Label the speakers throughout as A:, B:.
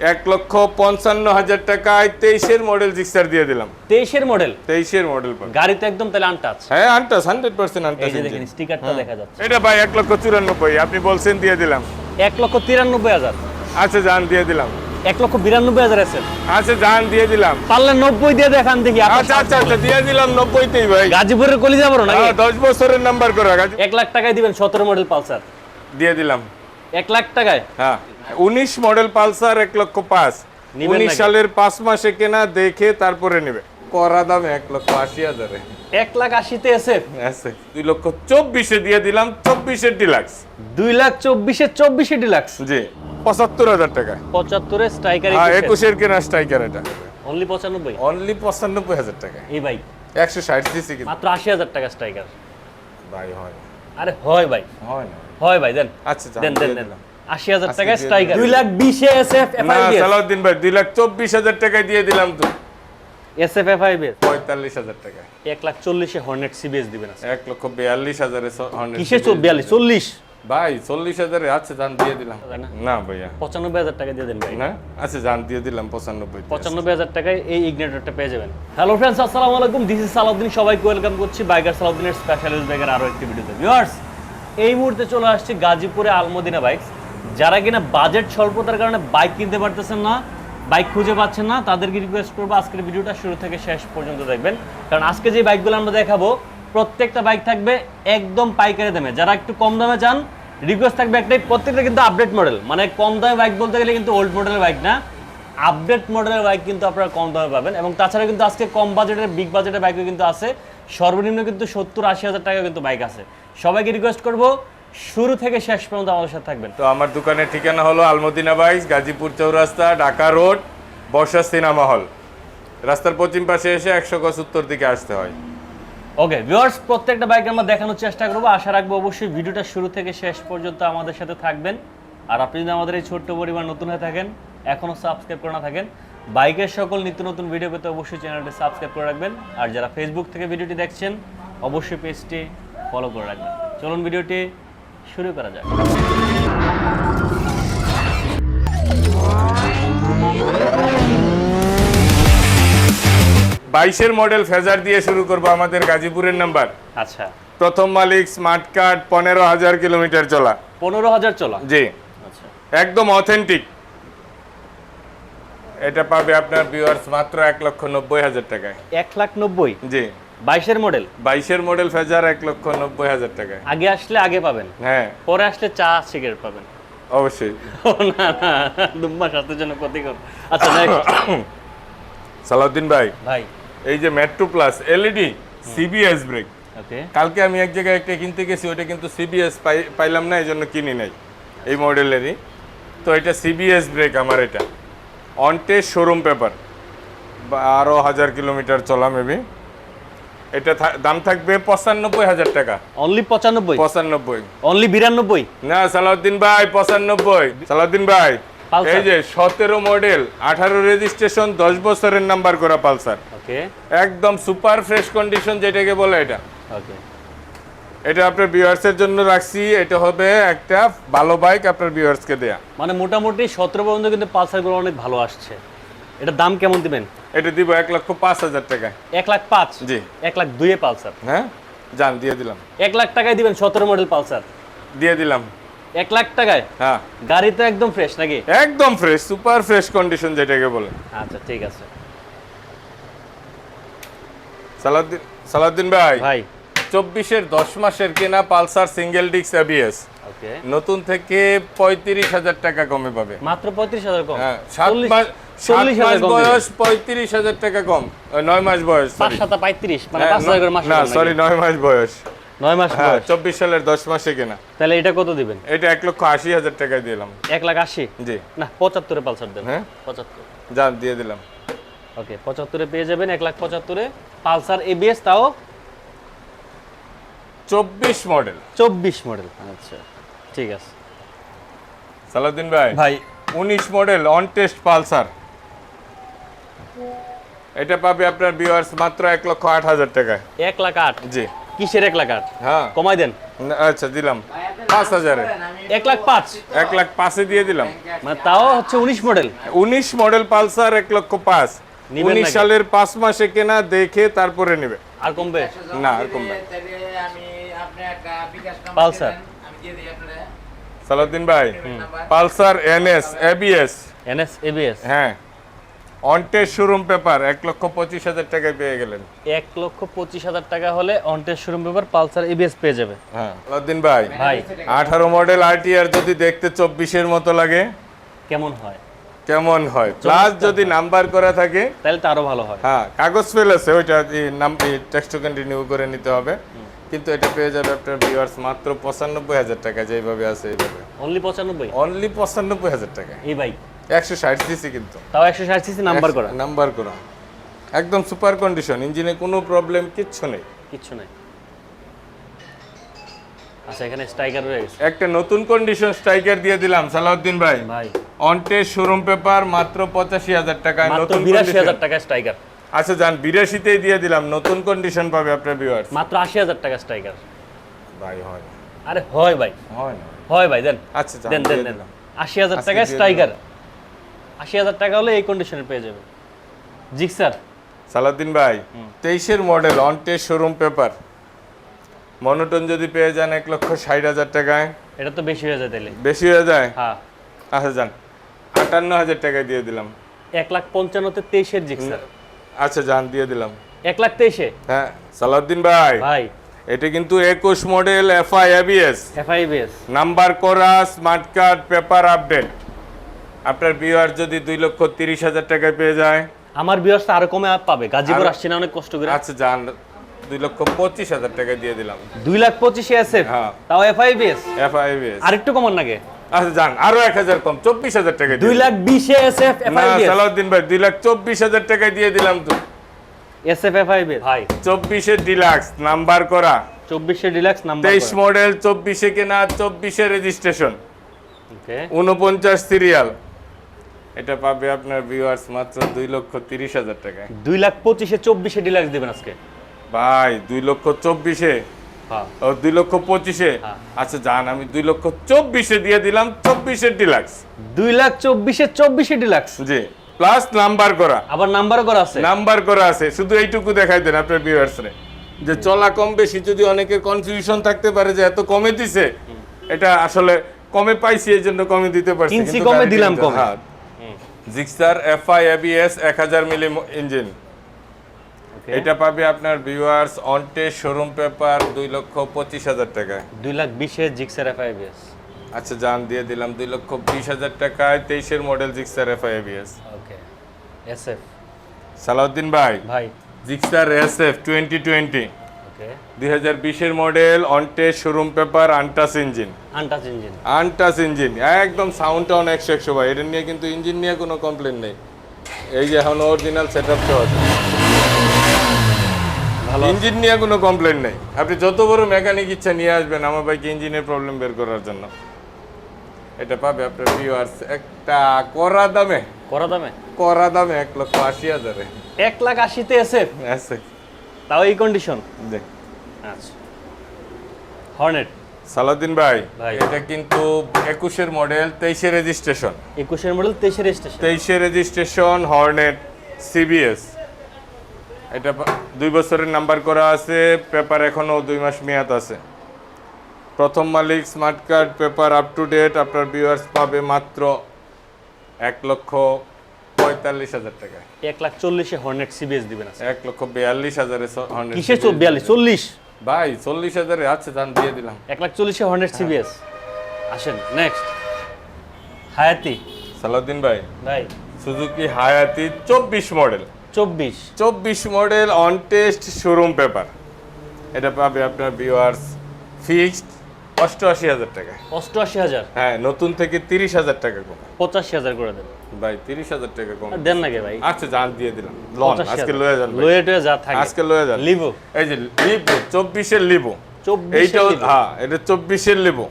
A: এক লক্ষ পঞ্চান্ন হাজার টাকায় তেইশের মডেল জিক্সার দিয়ে দিলাম।
B: তেইশের মডেল
A: তেইশের মডেল
B: গাড়িতে একদম তাহলে আনটাচ
A: হ্যাঁ আনটাস হান্ড্রেড পার্সেন্ট
B: যে দেখেন স্টিকারটা দেখা যাচ্ছে।
A: এটা ভাই এক লক্ষ চুরানব্বই আপনি বলছেন দিয়ে দিলাম।
B: এক লক্ষ তিরানব্বই হাজার।
A: আচ্ছা যান দিয়ে দিলাম।
B: এক লক্ষ বিরানব্বই হাজার আছে।
A: আচ্ছা যান দিয়ে দিলাম।
B: পারলে নব্বই দিয়ে দেখান দেখি
A: আচ্ছা আচ্ছা আচ্ছা দিয়ে দিলাম নব্বইতেই ভাই।
B: গাজীপুরের কলি যাব নাকি?
A: হ্যাঁ, দশ বছরের নাম্বার করা
B: এক লাখ টাকায় দিবেন সতেরো মডেল পালসার।
A: দিয়ে দিলাম।
B: এক লাখ টাকায়?
A: হ্যাঁ। উনিশ মডেল পালসার এক লক্ষ পাঁচ। উনিশ সালের পাঁচ মাসে কেনা দেখে তারপরে নেবে। করা দামে এক লক্ষ আশি হাজারে।
B: এক লাখ আশিতে এসে?
A: আছে। দুই লক্ষ চব্বিশে দিয়ে দিলাম চব্বিশের ডিলাক্স
B: দুই লাখ চব্বিশে চব্বিশে ডিলাক্স
A: জি। পঁচাত্তর হাজার টাকা।
B: পঁচাত্তরে স্ট্রাইকার
A: হ্যাঁ একুশের কেনা স্ট্রাইকার এটা।
B: অনলি পঁচানব্বই?
A: অনলি পঁচানব্বই হাজার টাকা।
B: এই বাইক
A: একশো ষাট সিসি
B: মাত্র আশি হাজার টাকা স্ট্রাইকার
A: ভাই হয়।
B: আরে হয় ভাই।
A: হয় না।
B: হয় ভাই দেন।
A: আচ্ছা
B: দেন দেন দেন। আশি হাজার টাকা স্ট্রাইকার দুই লাখ বিশে এস এফ
A: না সালাউদ্দিন ভাই দুই লাখ চব্বিশ হাজার টাকায় দিয়ে দিলাম তো।
B: এস এফ এফ আই
A: পঁয়তাল্লিশ হাজার টাকা
B: এক লাখ চল্লিশে হর্নেট সিবিএস দিবেন।
A: এক লক্ষ বিয়াল্লিশ হাজারে স-
B: কিসে। বিয়াল্লিশ চল্লিশ?
A: ভাই চল্লিশ হাজারে আচ্ছা যান দিয়ে দিলাম।
B: না?
A: না ভাইয়া।
B: পঁচানব্বই হাজার টাকা দিয়ে দেন ভাই।
A: না? আচ্ছা যান দিয়ে দিলাম পঁচানব্বই।
B: পঁচানব্বই হাজার টাকায় এই ইগনেটরটা পেয়ে যাবেন। হ্যালো ফ্রেন্ডস আসসালামু আলাইকুম। This is Salauddin. সবাইকে ওয়েলকাম করছি বাইকার সালাউদ্দিনের স্পেশালিস্ট বাইকের আরও একটি ভিডিওতে ভিউয়ার্স এই মুহূর্তে চলে আসছে গাজীপুরে আলমদিনা বাইক যারা কিনা বাজেট স্বল্পতার কারণে বাইক কিনতে পারতেছেন না বাইক খুঁজে পাচ্ছেন না তাদেরকে রিকোয়েস্ট করব আজকের ভিডিওটা শুরু থেকে শেষ পর্যন্ত দেখবেন। কারণ আজকে যে বাইকগুলো আমরা দেখাবো প্রত্যেকটা বাইক থাকবে একদম পাইকারি দামে। যারা একটু কম দামে চান রিকোয়েস্ট থাকবে একটাই, প্রত্যেকটা কিন্তু আপডেট মডেল মানে কম দামে বাইক বলতে গেলে কিন্তু ওল্ড মডেলের বাইক না। আপডেট মডেলের বাইক কিন্তু আপনারা কম দামে পাবেন এবং তাছাড়া কিন্তু আজকে কম বাজেটের বিগ বাজেটের বাইকও কিন্তু আছে। সর্বনিম্ন কিন্তু সত্তর আশি হাজার টাকা কিন্তু বাইক আছে। সবাইকে রিকোয়েস্ট করব, শুরু থেকে শেষ পর্যন্ত আমাদের সাথে থাকবেন।
A: তো আমার দোকানের ঠিকানা হলো Almadina bikes Gazipur Chowrasta, Dhaka road, Barsha cinema hall. রাস্তার পশ্চিম পাশে এসে একশো গজ উত্তর দিকে আসতে হয়।
B: ওকে ভিউয়ার্স প্রত্যেকটা বাইক আমরা দেখানোর চেষ্টা করব। আশা রাখব অবশ্যই ভিডিওটা শুরু থেকে শেষ পর্যন্ত আমাদের সাথে থাকবেন। আর আপনি যদি আমাদের এই ছোট্ট পরিবার নতুন হয়ে থাকেন এখনও সাবস্ক্রাইব করে না থাকেন, বাইকের সকল নিত্য নতুন ভিডিও পেতে অবশ্যই চ্যানেলটি সাবস্ক্রাইব করে রাখবেন। আর যারা ফেসবুক থেকে ভিডিওটি দেখছেন, অবশ্যই পেজটি ফলো করে রাখবেন। চলুন ভিডিওটি শুরু করা যাক।
A: বাইশের মডেল ফেজার দিয়ে শুরু করব আমাদের গাজীপুরের নাম্বার
B: আচ্ছা।
A: প্রথম মালিক স্মার্ট কার্ড পনেরো হাজার কিলোমিটার চলা।
B: পনেরো হাজার চলা?
A: জি।
B: আচ্ছা।
A: একদম অথেন্টিক এটা পাবে আপনার ভিউয়ার্স মাত্র এক লক্ষ নব্বই হাজার টাকায়।
B: এক লাখ নব্বই?
A: জি।
B: বাইশের মডেল
A: বাইশের মডেল ফেজার এক লক্ষ নব্বই হাজার টাকায়।
B: আগে আসলে আগে পাবেন?
A: হ্যাঁ।
B: পরে আসলে চা সিগারেট পাবেন।
A: অবশ্যই।
B: না না দুম্বা স্বাস্থ্যের জন্য ক্ষতিকর। আচ্ছা।
A: সালাউদ্দিন ভাই।
B: ভাই।
A: এই যে metro plus LED CBS brake কালকে আমি এক জায়গায় একটা কিনতে গেছি ওটা কিন্তু সিবিএস পাইলাম না এই জন্য কিনি নাই এই মডেলেরই। তো এটা সিবিএস ব্রেক আমার এটা। অনটে শোরুম পেপার বারো হাজার কিলোমিটার চলা মেবি এটা দাম থাকবে পঁচানব্বই হাজার টাকা।
B: অনলি পঁচানব্বই?
A: পঁচানব্বই।
B: অনলি বিরানব্বই?
A: না সালাউদ্দিন ভাই পঁচানব্বই। সালাউদ্দিন ভাই। এই যে সতেরো মডেল আঠারো রেজিস্ট্রেশন দশ বছরের নাম্বার করা পালসার।
B: ওকে।
A: একদম সুপার ফ্রেশ কন্ডিশন যেটাকে বলে এটা।
B: ওকে।
A: এটা আপনার ভিউয়ার্সের জন্য রাখছি। এটা হবে একটা ভালো বাইক আপনার ভিউয়ার্সকে দেয়া।
B: মানে মোটামুটি সতেরো পর্যন্ত কিন্তু পালসারগুলো অনেক ভালো আসছে। এটার দাম কেমন দিবেন?
A: এটা দিব এক লক্ষ পাঁচ হাজার টাকা
B: এক লাখ পাঁচ?
A: জি।
B: এক লাখ দুইয়ে পালসার?
A: হ্যাঁ? যান দিয়ে দিলাম।
B: এক লাখ টাকায় দিবেন সতেরো মডেল পালসার?
A: দিয়ে দিলাম।
B: এক লাখ টাকায়?
A: হ্যাঁ।
B: গাড়ি তো একদম ফ্রেশ নাকি?
A: একদম ফ্রেশ সুপার ফ্রেশ কন্ডিশন যেটাকে বলে।
B: আচ্ছা ঠিক আছে।
A: সালাউদ্দিন সালাউদ্দিন ভাই
B: ভাই।
A: চব্বিশের দশ মাসের কেনা পালসার সিঙ্গেল ডিক্স এবিএস নতুন থেকে পঁয়ত্রিশ হাজার টাকা কমে পাবে।
B: মাত্র পঁয়ত্রিশ হাজার কম?
A: হ্যাঁ সাত মাস
B: চল্লিশ
A: মাস। বয়স পঁয়ত্রিশ হাজার টাকা কম। নয় মাস বয়স
B: পাঁচ। সাতা পঁয়ত্রিশ মানে
A: হ্যাঁ, না সরি নয় মাস বয়স।
B: নয় মাস
A: হ্যাঁ চব্বিশ সালের দশ মাসে কেনা।
B: তাহলে এটা কত দিবেন?
A: এটা এক লক্ষ আশি হাজার টাকায় দিলাম।
B: এক লাখ আশি?
A: জি।
B: না পঁচাত্তরে পালসার দেন।
A: হ্যাঁ।
B: পঁচাত্তর।
A: যান দিয়ে দিলাম।
B: ওকে পঁচাত্তরে পেয়ে যাবেন এক লাখ পঁচাত্তরে। পালসার এবিএস তাও?
A: চব্বিশ মডেল।
B: চব্বিশ মডেল। আচ্ছা ঠিক আছে।
A: সালাউদ্দিন ভাই।
B: ভাই।
A: উনিশ মডেল অন টেস্ট পালসার। এটা পাবে আপনার ভিউয়ার্স মাত্র এক লক্ষ আট হাজার টাকায়।
B: এক লাখ আট?
A: জি।
B: কিসের এক লাখ আট?
A: হ্যাঁ।
B: কমাই দেন।
A: আচ্ছা দিলাম। পাঁচ হাজারে।
B: এক লাখ পাঁচ।
A: এক লাখ পাঁচে দিয়ে দিলাম।
B: মানে তাও হচ্ছে উনিশ মডেল
A: উনিশ মডেল পালসার এক লক্ষ পাঁচ। উনিশ সালের পাঁচ মাসে কেনা দেখে তারপরে নেবে।
B: আর কমবে?
A: না, আর কমবে
B: পালসার।
A: সালাউদ্দিন ভাই Pulsar NS ABS.
B: NS ABS.
A: হ্যাঁ। অনটেস্ট শোরুম পেপার এক লক্ষ পঁচিশ হাজার টাকায় পেয়ে গেলেন।
B: এক লক্ষ পঁচিশ হাজার টাকা হলে on test showroom paper Pulsar ABS পেয়ে যাবে।
A: হ্যাঁ। সালাউদ্দিন ভাই
B: ভাই।
A: আঠারো মডেল আরটিআর যদি দেখতে চব্বিশের মতো লাগে
B: কেমন হয়?
A: কেমন হয়? প্লাস যদি নাম্বার করা থাকে
B: তাহলে তো আরও ভালো হয়।
A: হ্যাঁ কাগজ ফেল আছে ওইটা নাম টেক্সট কন্টিনিউ করে নিতে হবে। কিন্তু এটা পেয়ে যাবে আপনার ভিউয়ার্স মাত্র পঁচানব্বই হাজার টাকা যেভাবে আছে এইভাবে।
B: অনলি পঁচানব্বই?
A: অনলি পঁচানব্বই হাজার টাকা।
B: এই বাইক
A: একশো ষাট সিসি কিন্তু।
B: তাও একশো ষাট সিসি নাম্বার করা।
A: নাম্বার করা। একদম সুপার কন্ডিশন ইঞ্জিনে কোনো প্রবলেম কিচ্ছু নেই।
B: কিচ্ছু নাই। আচ্ছা এখানে স্ট্রাইকার রয়ে গেছে।
A: একটা নতুন কন্ডিশন স্ট্রাইকার দিয়ে দিলাম সালাউদ্দিন ভাই।
B: ভাই।
A: অনটেস্ট শোরুম পেপার মাত্র পঁচাশি হাজার টাকায় নতুন
B: বিরাশি। হাজার টাকা স্ট্রাইকার
A: আচ্ছা যান বিরাশিতেই দিয়ে দিলাম নতুন কন্ডিশন পাবে আপনার ভিউয়ার্স
B: মাত্র আশি হাজার টাকা স্ট্রাইকার
A: ভাই হয়
B: আরে হয় ভাই।
A: হয়
B: হয় ভাই দেন।
A: আচ্ছা
B: দেন দেন দেন। আশি হাজার
A: আজকে
B: টাকা স্ট্রাইকার আশি হাজার টাকা হলে এই কন্ডিশনে পেয়ে যাবে। জিক্সার
A: সালাউদ্দিন ভাই তেইশের model on test showroom paper monotone যদি পেয়ে যান এক লক্ষ ষাট হাজার টাকায়।
B: এটা তো বেশি হয়ে যায় তাহলে
A: বেশি হয়ে যায়?
B: হ্যাঁ।
A: আচ্ছা যান। আটান্ন হাজার টাকায় দিয়ে দিলাম।
B: এক লাখ পঞ্চান্নতে তেইশের জিক্সার
A: আচ্ছা যান দিয়ে দিলাম।
B: এক লাখ তেইশে?
A: হ্যাঁ সালাউদ্দিন ভাই।
B: ভাই।
A: এটা কিন্তু একুশ model FI ABS
B: FI ABS
A: number করা স্মার্ট কার্ড পেপার আপডেট আপনার বিআর যদি দুই লক্ষ তিরিশ হাজার টাকায় পেয়ে যায়।
B: আমার বিয়ার্সটা আরও কমে পাবে। গাজীপুর আসছে না অনেক কষ্ট করে।
A: আচ্ছা যান দুই লক্ষ পঁচিশ হাজার টাকায় দিয়ে দিলাম।
B: দুই লাখ পঁচিশে আছে?
A: হ্যাঁ।
B: তাও এফআইবিএস
A: এফআই এবিএস
B: আর একটু কমান নাকি?
A: আচ্ছা যান আরও এক হাজার কম চব্বিশ হাজার টাকা
B: দুই লাখ বিশে এসএফ
A: না সালাউদ্দিন ভাই দুই লাখ চব্বিশ হাজার টাকায় দিয়ে দিলাম তো।
B: এসএফ এফআইবিএস ভাই
A: চব্বিশের ডিলাক্স নাম্বার করা।
B: চব্বিশে ডিলাক্স নাম্বার
A: তেইশ মডেল চব্বিশে কেনা চব্বিশে রেজিস্ট্রেশন
B: ওকে
A: উনপঞ্চাশ সিরিয়াল এটা পাবে আপনার ভিউয়ার্স মাত্র দুই লক্ষ তিরিশ হাজার টাকায়
B: দুই লাখ পঁচিশে চব্বিশে ডিলাক্স দেবেন আজকে।
A: ভাই দুই লক্ষ চব্বিশে?
B: হ্যাঁ।
A: ও দুই লক্ষ পঁচিশে?
B: হ্যাঁ।
A: আচ্ছা যান আমি দুই লক্ষ চব্বিশে দিয়ে দিলাম চব্বিশের ডিলাক্স
B: দুই লাখ চব্বিশে চব্বিশে ডিলাক্স
A: জি প্লাস নাম্বার করা।
B: আবার নাম্বার করা আছে।
A: নাম্বার করা আছে শুধু এইটুকু দেখাই দেন আপনার ভিউয়ার্সরে যে চলা কম বেশি যদি অনেকের কনফিউশন থাকতে পারে যে এত কমে দিছে এটা আসলে কমে পাইছি এই জন্য কমে দিতে পারছি
B: কমে, দিলাম কমে।
A: হ্যাঁ। জিক্সার এফআই এবিএস এক হাজার মিলি ইঞ্জিন। এটা পাবে আপনার ভিউয়ার্স অনটে শোরুম পেপার দুই লক্ষ পঁচিশ হাজার টাকায়।
B: দুই লাখ বিশে জিক্সার এফআইবিএস
A: আচ্ছা জান দিয়ে দিলাম দুই লক্ষ বিশ হাজার টাকায় তেইশের model Gixxer FI ABS.
B: Okay SF
A: Salauddin ভাই
B: ভাই।
A: Gixxer S F twenty twenty দুই হাজার বিশের model on test showroom paper untouch engine
B: untouch engine
A: untouch engine একদম সাউন্ডটা অনেক একশো একশো ভাই। এটা নিয়ে কিন্তু ইঞ্জিন নিয়ে কোনো কমপ্লেন নেই। এই যে এখন অরিজিনাল সেট আপটা আছে।
B: ভালো
A: ইঞ্জিন নিয়ে কোনো কমপ্লেন নেই। আপনি যত বড় মেকানিক ইচ্ছা নিয়ে আসবেন আমার বাইকে ইঞ্জিনের প্রবলেম বের করার জন্য। এটা পাবে আপনার ভিউয়ার্স একটা করা দামে।
B: করা দামে?
A: করা দামে এক লক্ষ আশি হাজারে।
B: এক লাখ আশিতে এসএফ
A: আছে
B: তাও এই কন্ডিশন
A: দেখ
B: আচ্ছা। হর্নেট
A: সালাউদ্দিন ভাই
B: ভাই।
A: এটা কিন্তু একুশের মডেল তেইশে রেজিস্ট্রেশন
B: একুশের মডেল তেইশের স্টেশন
A: তেইশে রেজিস্ট্রেশন হর্নেট সিবিএস এটা দুই বছরের নাম্বার করা আছে পেপার এখনও দুই মাস মেয়াদ আছে। প্রথম মালিক smart card paper up to date আপনার ভিউয়ার্স পাবে মাত্র এক লক্ষ পঁয়তাল্লিশ হাজার টাকা।
B: এক লাখ চল্লিশে হর্নেট সিবিএস দিবেন
A: এক লক্ষ বিয়াল্লিশ হাজারে Hornet
B: কিসে বিয়াল্লিশ চল্লিশ?
A: ভাই চল্লিশ হাজারে আছে দাম দিয়ে দিলাম।
B: এক লাখ চল্লিশে হর্নেট সিবিএস আসেন নেক্সট হায়াতি।
A: সালাউদ্দিন ভাই
B: ভাই।
A: সুজুকি হায়াতি চব্বিশ মডেল।
B: চব্বিশ।
A: চব্বিশ model on test showroom paper এটা পাবে আপনার ভিউয়ার্স ফিক্সড অষ্টআশি হাজার টাকা।
B: অষ্টআশি হাজার?
A: হ্যাঁ নতুন থেকে তিরিশ হাজার টাকা কম।
B: পঁচাশি হাজার করে দেন।
A: ভাই তিরিশ হাজার টাকা কম।
B: দেন নাকি ভাই?
A: আচ্ছা জাল দিয়ে দিলাম। লন আজকে লয়ে যান।
B: লয়ে টয়ে যা থাকে।
A: আজকে লয়ে যান।
B: লিবো।
A: এই যে লিবো চব্বিশের লিবো।
B: চব্বিশের
A: এইটাও হ্যাঁ এটা চব্বিশের লিবো।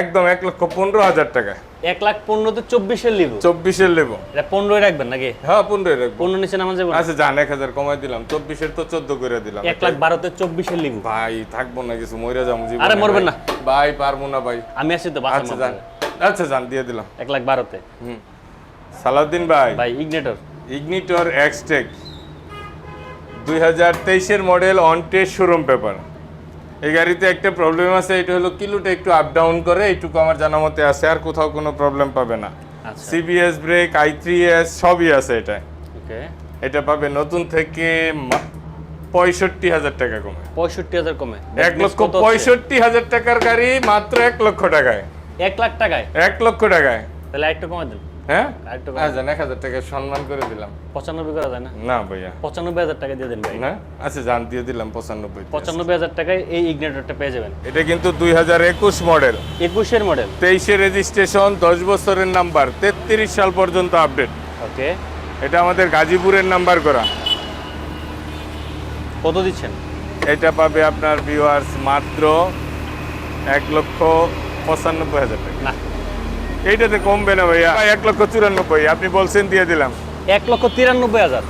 A: একদম এক লক্ষ পনেরো হাজার টাকা।
B: এক লাখ পনেরোতে চব্বিশের লিবু।
A: চব্বিশের লেবো।
B: এটা পনেরোই রাখবেন নাকি?
A: হ্যাঁ পনেরোই রাখব।
B: পনেরো নিচে নামান যাব না?
A: আচ্ছা যান এক হাজার কমাই দিলাম। চব্বিশের তো চোদ্দ করে দিলাম।
B: এক লাখ বারোতে চব্বিশের লিবু।
A: ভাই থাকব না কিছু মরে যাব
B: আরে মরবেন
A: ভাই। ভাই পারব না ভাই।
B: আমি আসি তো
A: আচ্ছা। যান আচ্ছা যান দিয়ে দিলাম।
B: এক লাখ বারোতে।
A: হুম। সালাউদ্দিন ভাই।
B: ভাই ইগনেটর
A: ইগনিটর এক্সটেক দুই হাজার তেইশের model on test showroom paper এই গাড়িতে একটা প্রবলেম আছে এটা হলো কিলোটা একটু আপ ডাউন করে এইটুকু আমার জানা মতে আছে আর কোথাও কোনো প্রবলেম পাবে না। CBS brake i three S সবই আছে এটা
B: ওকে।
A: এটা পাবে নতুন থেকে পঁয়ষট্টি হাজার টাকা কমে।
B: পঁয়ষট্টি হাজার কমে।
A: এক লক্ষ পঁয়ষট্টি হাজার টাকার গাড়ি মাত্র এক লক্ষ টাকায়।
B: এক লাখ টাকায়?
A: এক লক্ষ টাকায়।
B: তাহলে একটা কমে দেন।
A: হ্যাঁ? আচ্ছা এক হাজার টাকা সম্মান করে দিলাম।
B: পঁচানব্বই করা যায় না?
A: না ভাইয়া।
B: পঁচানব্বই হাজার টাকা দিয়ে দেন ভাই।
A: না? আচ্ছা জান দিয়ে দিলাম পঁচানব্বই।
B: পঁচানব্বই হাজার টাকায় এই ইগনেটরটা পেয়ে যাবেন।
A: এটা কিন্তু দুই হাজার একুশ মডেল
B: একুশের মডেল
A: তেইশে রেজিস্ট্রেশন দশ বছরের নাম্বার তেত্রিশ সাল পর্যন্ত আপডেট
B: ওকে।
A: এটা আমাদের গাজীপুরের নাম্বার করা।
B: কত দিচ্ছেন?
A: এটা পাবে আপনার ভিউয়ার্স মাত্র এক লক্ষ পঁচানব্বই হাজার টাকা।
B: না
A: এইটাতে কমবে না ভাইয়া। এক লক্ষ চুরানব্বই আপনি বলছেন দিয়ে দিলাম।
B: এক লক্ষ তিরানব্বই হাজার।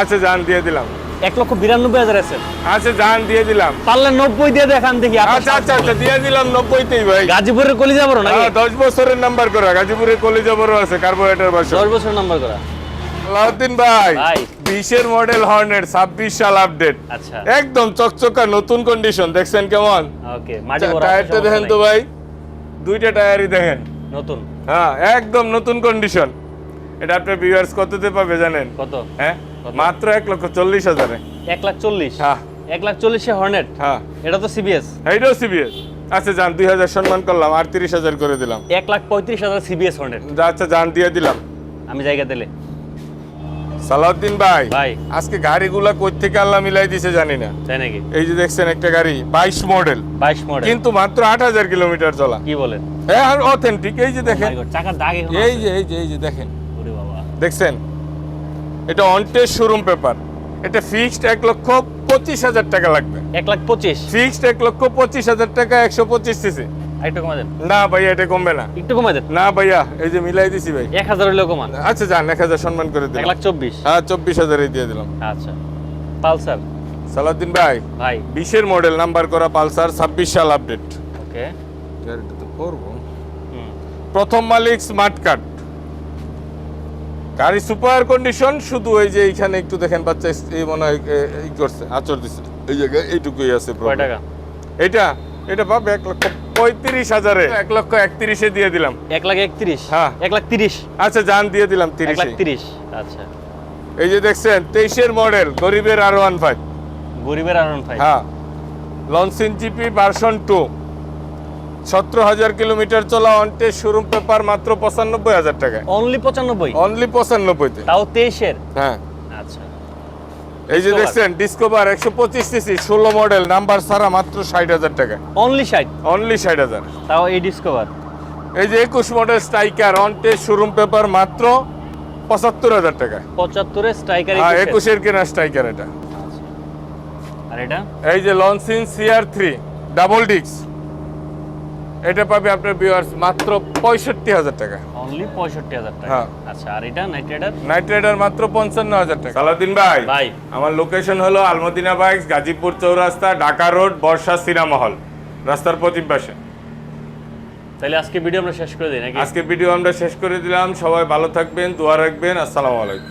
A: আচ্ছা জান দিয়ে দিলাম।
B: এক লক্ষ বিরানব্বই হাজার আছে।
A: আচ্ছা জান দিয়ে দিলাম।
B: পারলে নব্বই দিয়ে দেখান দেখি আপনার
A: আচ্ছা আচ্ছা আচ্ছা দিয়ে দিলাম নব্বইতেই ভাই।
B: গাজীপুরের কলি যাব
A: না দশ বছরের নাম্বার করা গাজীপুরের কলেজে বড় আছে কার্বোরেটার বাসা
B: দশ বছর নাম্বার করা।
A: আলাউদ্দিন ভাই। বিশের মডেল হর্নেট ছাব্বিশ সাল আপডেট
B: আচ্ছা।
A: একদম চকচকা নতুন কন্ডিশন দেখছেন কেমন?
B: ওকে মাটি
A: টায়ারটা দেখেন তো ভাই দুইটা টায়ারই দেখেন।
B: নতুন।
A: হ্যাঁ একদম নতুন কন্ডিশন এটা আপনার ভিউয়ার্স কততে পাবে জানেন?
B: কত?
A: হ্যাঁ মাত্র এক লক্ষ চল্লিশ হাজারে।
B: এক লাখ চল্লিশ?
A: হ্যাঁ।
B: এক লাখ চল্লিশে হর্নেট
A: হ্যাঁ।
B: এটা তো সিবিএস
A: এটাও সিবিএস আচ্ছা যান দুই হাজার সম্মান করলাম আর তিরিশ হাজার করে দিলাম।
B: এক লাখ পঁয়ত্রিশ হাজার সিবিএস হর্নেট
A: আচ্ছা যান দিয়ে দিলাম।
B: আমি জায়গা দিলে।
A: সালাউদ্দিন ভাই
B: ভাই।
A: আজকে গাড়িগুলা কই থেকে আল্লাহ মিলাই দিছে জানি না
B: তাই নাকি?
A: এই যে দেখছেন একটা গাড়ি বাইশ মডেল।
B: বাইশ মডেল।
A: কিন্তু মাত্র আট হাজার কিলোমিটার চলা।
B: কি বলেন?
A: হ্যাঁ আর অথেন্টিক এই যে দেখেন।
B: God, চাকার দাগ
A: এই যে এই যে এই যে দেখেন।
B: ওরে বাবা।
A: দেখছেন? এটা অনটেস শোরুম পেপার এটা ফিক্সড এক লক্ষ পঁচিশ হাজার টাকা লাগবে।
B: এক লাখ পঁচিশ?
A: ফিক্সড এক লক্ষ পঁচিশ হাজার টাকা একশো পঁচিশ সিসি
B: একটু কমা দেন।
A: না ভাইয়া এটা কমবে না।
B: একটু কমা দেন।
A: না ভাইয়া এই যে মিলাই দিছি ভাই।
B: এক হাজার হইলেও কমান।
A: আচ্ছা যান এক হাজার সম্মান করে
B: এক লাখ চব্বিশ।
A: হ্যাঁ চব্বিশ হাজারই দিয়ে দিলাম।
B: আচ্ছা। পালসার?
A: সালাউদ্দিন ভাই
B: ভাই।
A: বিশের মডেল নাম্বার করা পালসার ছাব্বিশ সাল আপডেট
B: ওকে।
A: গাড়িটা তো করব। প্রথম মালিক স্মার্ট কার্ড গাড়ি সুপার কন্ডিশন শুধু এই যে এইখানে একটু দেখেন বাচ্চা এই মনে হয় এই করছে আচর দিছে। এই জায়গায় এইটুকুই আছে
B: টাকা?
A: এটা এটা পাবে এক লক্ষ পঁয়ত্রিশ হাজারে। এক লক্ষ একত্রিশে দিয়ে দিলাম।
B: এক লাখ একত্রিশ?
A: হ্যাঁ।
B: এক লাখ তিরিশ?
A: আচ্ছা জান দিয়ে দিলাম
B: লাখ
A: তিরিশ
B: আচ্ছা।
A: এই যে দেখছেন তেইশের মডেল গরিবের আর ওয়ান ফাইভ।
B: গরিবের আরন ফাইভ?
A: হ্যাঁ। লনসিন জিপি ভার্সন টু সতেরো হাজার কিলোমিটার চলা অন্টে শোরুম পেপার মাত্র পঁচানব্বই হাজার টাকা
B: অনলি পঁচানব্বই?
A: অনলি পঁচানব্বইতে।
B: তাও তেইশের?
A: হ্যাঁ। এই যে দেখছেন ডিসকভার একশো পঁচিশ সিসি ষোলো মডেল নাম্বার ছাড়া মাত্র ষাট হাজার টাকা।
B: অনলি ষাট?
A: অনলি ষাট হাজার।
B: তাও এই ডিসকভার
A: এই যে একুশ model striker on test showroom paper মাত্র পঁচাত্তর হাজার টাকা।
B: পঁচাত্তরে স্ট্রাইকার
A: হ্যাঁ একুশের। কেনা স্ট্রাইকার এটা।
B: আর এটা?
A: এই যে লনসিন সিআর থ্রি ডাবল ডিক্স এটা পাবে আপনার ভিউয়ার্স মাত্র পঁয়ষট্টি হাজার টাকা।
B: অনলি পঁয়ষট্টি হাজার টাকা।
A: হ্যাঁ।
B: আচ্ছা আর এটা নাইট রাইডার
A: নাইট রাইডার মাত্র পঞ্চান্ন হাজার টাকা। সালাদিন ভাই
B: ভাই।
A: আমার লোকেশন হলো Almadina bikes Gazipur Chowrasta Dhaka road Barsha cinema hall রাস্তার পশ্চিম পাশে।
B: তাহলে আজকে ভিডিও আমরা শেষ করে দিই নাকি?
A: আজকে ভিডিও আমরা শেষ করে দিলাম। সবাই ভালো থাকবেন দোয়া রাখবেন। আসসালামু আলাইকুম।